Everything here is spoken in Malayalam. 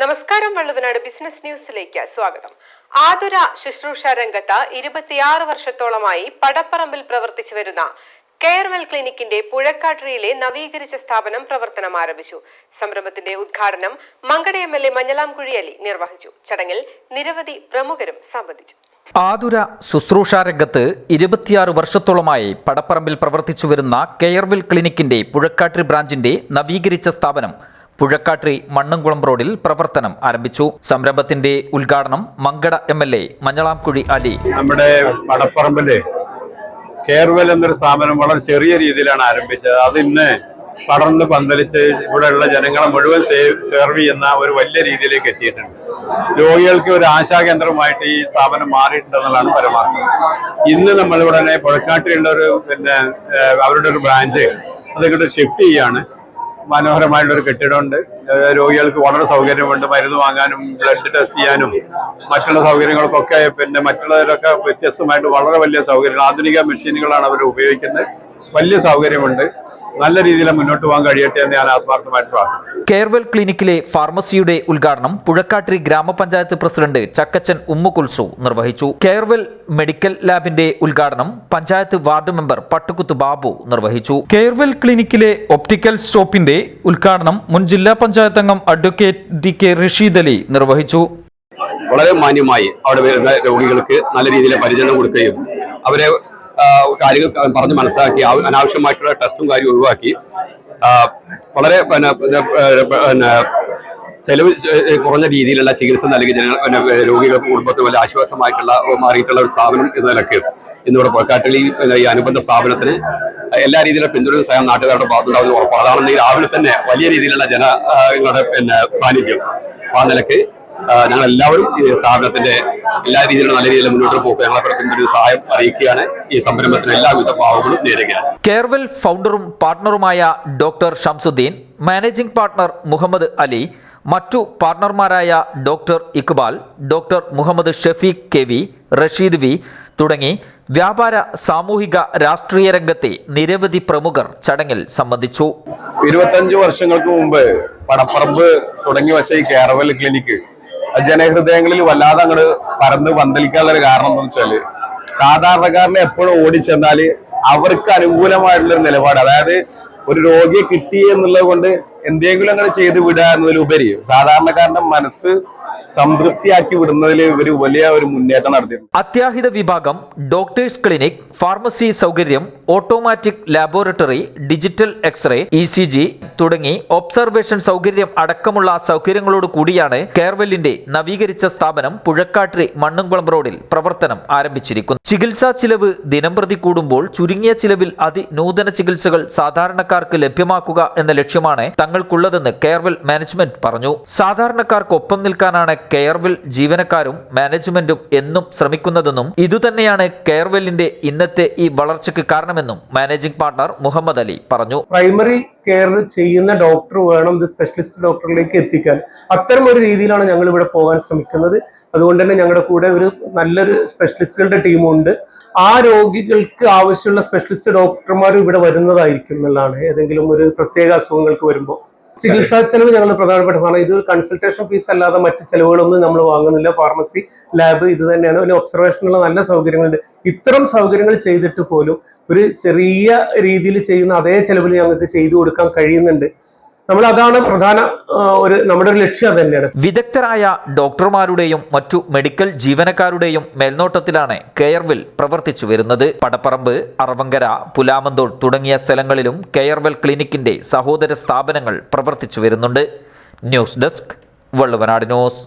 നമസ്കാരം വള്ളുവനാട് ബിസിനസ് ന്യൂസിലേക്ക് സ്വാഗതം. ആതുര ശുശ്രൂഷ രംഗത്ത് ഇരുപത്തിയാറ് വർഷത്തോളമായി പടപ്പറമ്പിൽ പ്രവർത്തിച്ചു വരുന്ന കെയർവെൽ ക്ലിനിക്കിന്റെ പുഴക്കാട്ടിരിയിലെ നവീകരിച്ച സ്ഥാപനം പ്രവർത്തനം ആരംഭിച്ചു. സംരംഭത്തിന്റെ ഉദ്ഘാടനം Mankada M L A Manjalamkuzhi Ali നിർവഹിച്ചു. ചടങ്ങിൽ നിരവധി പ്രമുഖരും സംബന്ധിച്ചു. ആതുര ശുശ്രൂഷ രംഗത്ത് ഇരുപത്തിയാറ് വർഷത്തോളമായി പടപ്പറമ്പിൽ പ്രവർത്തിച്ചു വരുന്ന കെയർവെൽ ക്ലിനിക്കിന്റെ പുഴക്കാട്ടിരി ബ്രാഞ്ചിന്റെ നവീകരിച്ച സ്ഥാപനം പുഴക്കാട്ടിരി മണ്ണുംകുളം റോഡിൽ പ്രവർത്തനം ആരംഭിച്ചു. സംരംഭത്തിന്റെ ഉദ്ഘാടനം Mankada M L A Manjalamkuzhi Ali. നമ്മുടെ പടപ്പറമ്പിൽ കേർവൽ എന്നൊരു സ്ഥാപനം വളരെ ചെറിയ രീതിയിലാണ് ആരംഭിച്ചത്. അത് ഇന്ന് പടർന്ന് പന്തലിച്ച് ഇവിടെയുള്ള ജനങ്ങളെ മുഴുവൻ സേർവ് ചെയ്യുന്ന ഒരു വലിയ രീതിയിലേക്ക് എത്തിയിട്ടുണ്ട്. രോഗികൾക്ക് ഒരു ആശാകേന്ദ്രമായിട്ട് ഈ സ്ഥാപനം മാറിയിട്ടുണ്ടെന്നുള്ളതാണ് പരമാർത്ഥം. ഇന്ന് നമ്മളിവിടെ പുഴക്കാട്ടിലുള്ള ഒരു പിന്നെ അവരുടെ ഒരു ബ്രാഞ്ച് അതിങ്ങോട്ട് ഷിഫ്റ്റ് ചെയ്യാണ്. മനോഹരമായിട്ടുള്ള ഒരു കെട്ടിടമുണ്ട് രോഗികൾക്ക് വളരെ സൗകര്യമുണ്ട്. മരുന്ന് വാങ്ങാനും ബ്ലഡ് ടെസ്റ്റ് ചെയ്യാനും മറ്റുള്ള സൗകര്യങ്ങൾക്കൊക്കെ പിന്നെ മറ്റുള്ളവരൊക്കെ വ്യത്യസ്തമായിട്ട് വളരെ വലിയ സൗകര്യങ്ങൾ ആധുനിക മെഷീനുകളാണ് അവർ ഉപയോഗിക്കുന്നത്. വലിയ സൗകര്യമുണ്ട്. നല്ല രീതിയിൽ മുന്നോട്ട് പോകാൻ കഴിയട്ടെ എന്ന് ഞാൻ ആത്മാർത്ഥമായിട്ട് പ്രാർത്ഥിക്കുന്നു. കെയർവെൽ ക്ലിനിക്കിലെ ഫാർമസിയുടെ ഉദ്ഘാടനം പുഴക്കാട്ടിരി ഗ്രാമപഞ്ചായത്ത് പ്രസിഡന്റ് ചക്കച്ചൻ ഉമ്മുകുൽസു നിർവഹിച്ചു. കെയർവെൽ മെഡിക്കൽ ലാബിന്റെ ഉദ്ഘാടനം പഞ്ചായത്ത് വാർഡ് മെമ്പർ പട്ടുകുത്ത് ബാബു നിർവഹിച്ചു. കെയർവെൽ ക്ലിനിക്കിലെ ഒപ്റ്റിക്കൽ ഷോപ്പിന്റെ ഉദ്ഘാടനം മുൻ ജില്ലാ പഞ്ചായത്ത് അംഗം advocate D K Rasheed Ali നിർവഹിച്ചു. വളരെ മാന്യമായി അവിടെ വരുന്ന രോഗികൾക്ക് നല്ല രീതിയിൽ പരിചരണം കൊടുക്കുകയും അവരെ കാര്യങ്ങൾ പറഞ്ഞ് മനസ്സിലാക്കി അനാവശ്യമായിട്ടുള്ള ടെസ്റ്റും കാര്യം ഒഴിവാക്കി. വളരെ പിന്നെ ചെലവ് കുറഞ്ഞ രീതിയിലുള്ള ചികിത്സ നൽകി ജനങ്ങൾ പിന്നെ രോഗികൾക്ക് കുടുംബത്തിന് വലിയ ആശ്വാസമായിട്ടുള്ള മാറിയിട്ടുള്ള ഒരു സ്ഥാപനം എന്ന നിലയ്ക്ക് ഇന്നിവിടെ പൊക്കാട്ടിൽ ഈ അനുബന്ധ സ്ഥാപനത്തിന് എല്ലാ രീതിയിലുള്ള പിന്തുണയും സഹായം നാട്ടുകാരുടെ ഭാഗത്തുണ്ടാവുന്ന ഉറപ്പാണ്. അതാണ് രാവിലെ തന്നെ വലിയ രീതിയിലുള്ള ജനങ്ങളുടെ പിന്നെ സാന്നിധ്യം. ആ നിലയ്ക്ക് ഞങ്ങൾ എല്ലാവരും ഈ സ്ഥാപനത്തിന്റെ എല്ലാ രീതിയിലും നല്ല രീതിയിൽ മുന്നോട്ട് പോകുക ഞങ്ങളെ പ്രവർത്തനത്തിന് സഹായം അറിയിക്കുകയാണ്. ഈ സംരംഭത്തിന് എല്ലാവിധ ഭാവങ്ങളും നേരുകയാണ്. കെയർവെൽ ഫൗണ്ടറും പാർട്ണറുമായ doctor Shamsuddin managing partner Muhammad Ali മറ്റു പാർട്ണർമാരായ doctor Iqbal doctor Muhammad Shafeeq K V Rasheed V തുടങ്ങി വ്യാപാര സാമൂഹിക രാഷ്ട്രീയ രംഗത്തെ നിരവധി പ്രമുഖർ ചടങ്ങിൽ സംബന്ധിച്ചു. ഇരുപത്തഞ്ച് വർഷങ്ങൾക്ക് മുമ്പ് പടപ്പറമ്പ് തുടങ്ങി വെച്ച ഈ കേരവൽ ക്ലിനിക്ക് ജനഹൃദയങ്ങളിൽ വല്ലാതെ അങ്ങോട്ട് പരന്ന് പന്തലിക്കാനുള്ള ഒരു കാരണം എന്താ വെച്ചാൽ സാധാരണക്കാരനെ എപ്പോഴും ഓടിച്ചെന്നാൽ അവർക്ക് അനുകൂലമായിട്ടുള്ള ഒരു നിലപാട്. അതായത് ഒരു രോഗിയെ കിട്ടി എന്നുള്ളത് കൊണ്ട് എന്തെങ്കിലും അങ്ങനെ ചെയ്ത് വിടുക എന്നതിലുപരി സാധാരണക്കാരന്റെ മനസ്സ് സംതൃപ്തിയാക്കി വിടുന്നതിൽ ഇവർ വലിയ ഒരു മുന്നേറ്റം നടത്തിയിട്ടുണ്ട്. അത്യാഹിത വിഭാഗം ഡോക്ടേഴ്സ് ക്ലിനിക് ഫാർമസി സൗകര്യം automatic laboratory digital X-ray E C G തുടങ്ങി ഒബ്സർവേഷൻ സൗകര്യം അടക്കമുള്ള സൗകര്യങ്ങളോട് കൂടിയാണ് കെയർവെല്ലിന്റെ നവീകരിച്ച സ്ഥാപനം പുഴക്കാട്ടിരി മണ്ണുംകുളം റോഡിൽ പ്രവർത്തനം ആരംഭിച്ചിരിക്കുന്നു ചികിത്സാ ചിലവ് ദിനംപ്രതി കൂടുമ്പോൾ ചുരുങ്ങിയ ചിലവിൽ അതിനൂതന ചികിത്സകൾ സാധാരണക്കാർക്ക് ലഭ്യമാക്കുക എന്ന ലക്ഷ്യമാണ് തങ്ങൾക്കുള്ളതെന്ന് കെയർവിൽ മാനേജ്മെന്റ് പറഞ്ഞു. സാധാരണക്കാർക്കൊപ്പം നിൽക്കാനാണ് കെയർവിൽ ജീവനക്കാരും മാനേജ്മെന്റും എന്നും ശ്രമിക്കുന്നതെന്നും ഇതുതന്നെയാണ് കെയർവെല്ലിന്റെ ഇന്നത്തെ ഈ വളർച്ചയ്ക്ക് കാരണമെന്നും മാനേജിംഗ് പാർട്ണർ മുഹമ്മദ് അലി പറഞ്ഞു. പ്രൈമറി കെയർ ചെയ്യുന്ന ഡോക്ടർ വേണം ഇത് സ്പെഷ്യലിസ്റ്റ് ഡോക്ടറിലേക്ക് എത്തിക്കാൻ. അത്തരം ഒരു രീതിയിലാണ് ഞങ്ങൾ ഇവിടെ പോകാൻ ശ്രമിക്കുന്നത്. അതുകൊണ്ട് തന്നെ ഞങ്ങളുടെ കൂടെ ഒരു നല്ലൊരു സ്പെഷ്യലിസ്റ്റുകളുടെ ടീമുണ്ട് ആ രോഗികൾക്ക് ആവശ്യമുള്ള സ്പെഷ്യലിസ്റ്റ് ഡോക്ടർമാരും ഇവിടെ വരുന്നതായിരിക്കും എന്നുള്ളതാണ്. ഏതെങ്കിലും ഒരു പ്രത്യേക അസുഖങ്ങൾക്ക് വരുമ്പോൾ. ചികിത്സാ ചെലവ് ഞങ്ങൾ പ്രധാനപ്പെട്ട സാധനം. ഇത് കൺസൾട്ടേഷൻ ഫീസ് അല്ലാതെ മറ്റ് ചെലവുകളൊന്നും നമ്മൾ വാങ്ങുന്നില്ല. ഫാർമസി ലാബ് ഇത് തന്നെയാണ്. പിന്നെ ഒബ്സർവേഷനുള്ള നല്ല സൗകര്യങ്ങളുണ്ട്. ഇത്തരം സൗകര്യങ്ങൾ ചെയ്തിട്ട് പോലും ഒരു ചെറിയ രീതിയിൽ ചെയ്യുന്ന അതേ ചെലവിൽ ഞങ്ങൾക്ക് ചെയ്തു കൊടുക്കാൻ കഴിയുന്നുണ്ട്. നമ്മൾ അതാണ് പ്രധാന ഒരു നമ്മുടെ ഒരു ലക്ഷ്യം അത് തന്നെയാണ്. വിദഗ്ധരായ ഡോക്ടർമാരുടെയും മറ്റു മെഡിക്കൽ ജീവനക്കാരുടെയും മേൽനോട്ടത്തിലാണ് കെയർവെൽ പ്രവർത്തിച്ചു വരുന്നത്. പടപ്പറമ്പ് അറവങ്കര പുലാമന്തോൾ തുടങ്ങിയ സ്ഥലങ്ങളിലും കെയർവെൽ ക്ലിനിക്കിന്റെ സഹോദര സ്ഥാപനങ്ങൾ പ്രവർത്തിച്ചു വരുന്നുണ്ട്. News desk Valluvanad news.